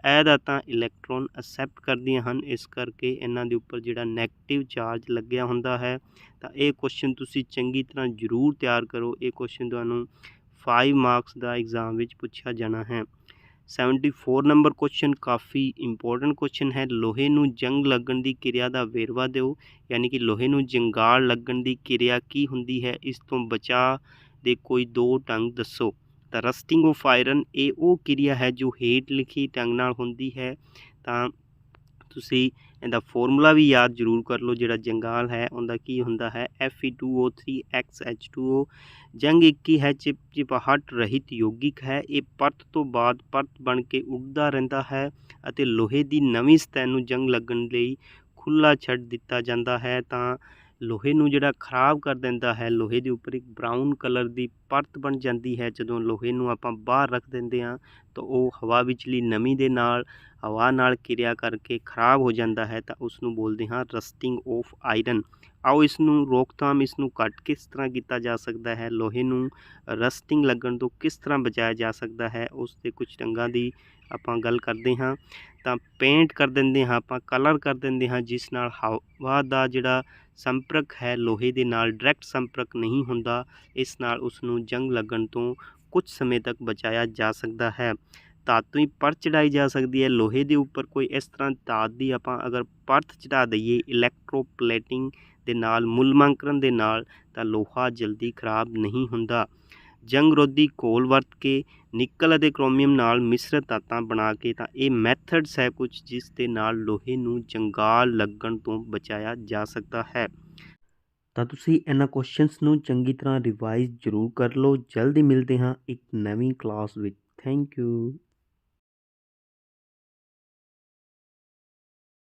ਇਹਦਾ ਤਾਂ ਇਲੈਕਟ੍ਰੋਨ ਅਸੈਪਟ ਕਰਦੀਆਂ ਹਨ, ਇਸ ਕਰਕੇ ਇਹਨਾਂ ਦੇ ਉੱਪਰ ਜਿਹੜਾ 네ਗੇਟਿਵ ਚਾਰਜ ਲੱਗਿਆ ਹੁੰਦਾ ਹੈ। ਤਾਂ ਇਹ ਕੁਐਸਚਨ ਤੁਸੀਂ ਚੰਗੀ ਤਰ੍ਹਾਂ ਜ਼ਰੂਰ ਤਿਆਰ ਕਰੋ। ਇਹ ਕੁਐਸਚਨ ਤੁਹਾਨੂੰ 5 ਮਾਰਕਸ ਦਾ ਐਗਜ਼ਾਮ ਵਿੱਚ ਪੁੱਛਿਆ ਜਾਣਾ ਹੈ। 74 ਨੰਬਰ ਕੁਐਸਚਨ ਕਾਫੀ ਇੰਪੋਰਟੈਂਟ ਕੁਐਸਚਨ ਹੈ। ਲੋਹੇ ਨੂੰ ਜੰਗ ਲੱਗਣ ਦੀ ਕਿਰਿਆ ਦਾ ਵੇਰਵਾ ਦਿਓ, ਯਾਨੀ ਕਿ ਲੋਹੇ ਨੂੰ ਜੰਗਾਲ ਲੱਗਣ ਦੀ ਕਿਰਿਆ ਕੀ ਹੁੰਦੀ ਹੈ, ਇਸ ਤੋਂ ਬਚਾ ਦੇ ਕੋਈ ਦੋ ਢੰਗ ਦੱਸੋ। ਤਾਂ ਰਸਟਿੰਗ ਆਫ ਆਇਰਨ ਇਹ ਉਹ ਕਿਰਿਆ ਹੈ ਜੋ ਹੇਠ ਲਿਖੀ ਢੰਗ ਨਾਲ ਹੁੰਦੀ ਹੈ। ਤਾਂ ਤੁਸੀਂ ਇਹਦਾ ਫਾਰਮੂਲਾ ਵੀ ਯਾਦ ਜ਼ਰੂਰ ਕਰ ਲਓ, ਜਿਹੜਾ ਜੰਗਾਲ ਹੈ, ਉਹਦਾ ਕੀ ਹੁੰਦਾ ਹੈ? Fe2O3XH2O ਜੰਗ ਇੱਕ ਹੀ ਹੈ ਚਿਪ ਚਿਪਾਹਟ ਰਹਿਤ ਯੋਗਿਕ ਹੈ। ਇਹ ਪਰਤ ਤੋਂ ਬਾਅਦ ਪਰਤ ਬਣ ਕੇ ਉੱਡਦਾ ਰਹਿੰਦਾ ਹੈ ਅਤੇ ਲੋਹੇ ਦੀ ਨਵੀਂ ਸਤਹ ਨੂੰ ਜੰਗ ਲੱਗਣ ਲਈ ਖੁੱਲਾ ਛੱਡ ਦਿੱਤਾ ਜਾਂਦਾ ਹੈ। ਤਾਂ ਲੋਹੇ ਨੂੰ ਜਿਹੜਾ ਖਰਾਬ ਕਰ ਦਿੰਦਾ ਹੈ, ਲੋਹੇ ਦੇ ਉੱਪਰ ਇੱਕ ਬਰਾਊਨ ਕਲਰ ਦੀ ਪਰਤ ਬਣ ਜਾਂਦੀ ਹੈ। ਜਦੋਂ ਲੋਹੇ ਨੂੰ ਆਪਾਂ ਬਾਹਰ ਰੱਖ ਦਿੰਦੇ ਹਾਂ, ਤਾਂ ਉਹ ਹਵਾ ਵਿਚਲੀ ਨਮੀ ਦੇ ਨਾਲ, ਹਵਾ ਨਾਲ ਕਿਰਿਆ ਕਰਕੇ ਖਰਾਬ ਹੋ ਜਾਂਦਾ ਹੈ, ਤਾਂ ਉਸ ਨੂੰ ਬੋਲਦੇ ਹਾਂ ਰਸਟਿੰਗ ਆਫ ਆਇਰਨ ਆਓ ਇਸ ਨੂੰ ਰੋਕਥਾਮ ਇਸ ਨੂੰ ਕੱਟ ਕਿਸ ਤਰ੍ਹਾਂ ਕੀਤਾ ਜਾ ਸਕਦਾ ਹੈ। ਲੋਹੇ ਨੂੰ ਰਸਟਿੰਗ ਲੱਗਣ ਤੋਂ ਕਿਸ ਤਰ੍ਹਾਂ ਬਚਾਇਆ ਜਾ ਸਕਦਾ ਹੈ, ਉਸ ਦੇ ਕੁਝ ਰੰਗਾਂ ਦੀ ਆਪਾਂ ਗੱਲ ਕਰਦੇ ਹਾਂ। ਤਾਂ ਪੇਂਟ ਕਰ ਦਿੰਦੇ ਹਾਂ, ਆਪਾਂ ਕਲਰ ਕਰ ਦਿੰਦੇ ਹਾਂ, ਜਿਸ ਨਾਲ ਹਵਾ ਦਾ ਜਿਹੜਾ ਸੰਪਰਕ ਹੈ। ਲੋਹੇ ਦੇ ਨਾਲ ਡਾਇਰੈਕਟ ਸੰਪਰਕ ਨਹੀਂ ਹੁੰਦਾ। ਇਸ ਨਾਲ ਉਸ ਨੂੰ ਜੰਗ ਲੱਗਣ ਤੋਂ ਕੁਝ ਸਮੇਂ ਤੱਕ ਬਚਾਇਆ ਜਾ ਸਕਦਾ ਹੈ। ਧਾਤੂ ਹੀ ਪਰਤ ਚੜਾਈ ਜਾ ਸਕਦੀ ਹੈ। ਲੋਹੇ ਦੇ ਉੱਪਰ ਕੋਈ ਇਸ ਤਰ੍ਹਾਂ ਧਾਤ ਦੀ ਆਪਾਂ ਅਗਰ ਪਰਤ ਚੜਾ ਦਈਏ ਇਲੈਕਟ੍ਰੋਪਲੇਟਿੰਗ ਦੇ ਨਾਲ ਮੁਲਮਾਂਕਰਨ ਦੇ ਨਾਲ, ਤਾਂ ਲੋਹਾ ਜਲਦੀ ਖਰਾਬ ਨਹੀਂ ਹੁੰਦਾ। ਜੰਗ ਰੋਧੀ ਘੋਲ ਵਰਤ ਕੇ ਨਿਕਲ ਅਤੇ ਕ੍ਰੋਮੀਅਮ ਨਾਲ ਮਿਸ਼ਰਤ ਧਾਤਾਂ ਬਣਾ ਕੇ ਤਾਂ ਇਹ ਮੈਥਡਸ ਹੈ ਕੁਝ ਜਿਸ ਦੇ ਨਾਲ ਲੋਹੇ ਨੂੰ ਜੰਗਾਲ ਲੱਗਣ ਤੋਂ ਬਚਾਇਆ ਜਾ ਸਕਦਾ ਹੈ। ਤਾਂ ਤੁਸੀਂ ਇਹਨਾਂ ਕੁਐਸਚਨਸ ਨੂੰ ਚੰਗੀ ਤਰ੍ਹਾਂ ਰਿਵਾਈਜ਼ ਜ਼ਰੂਰ ਕਰ ਲਓ। ਜਲਦੀ ਮਿਲਦੇ ਹਾਂ ਇੱਕ ਨਵੀਂ ਕਲਾਸ ਵਿੱਚ। Thank you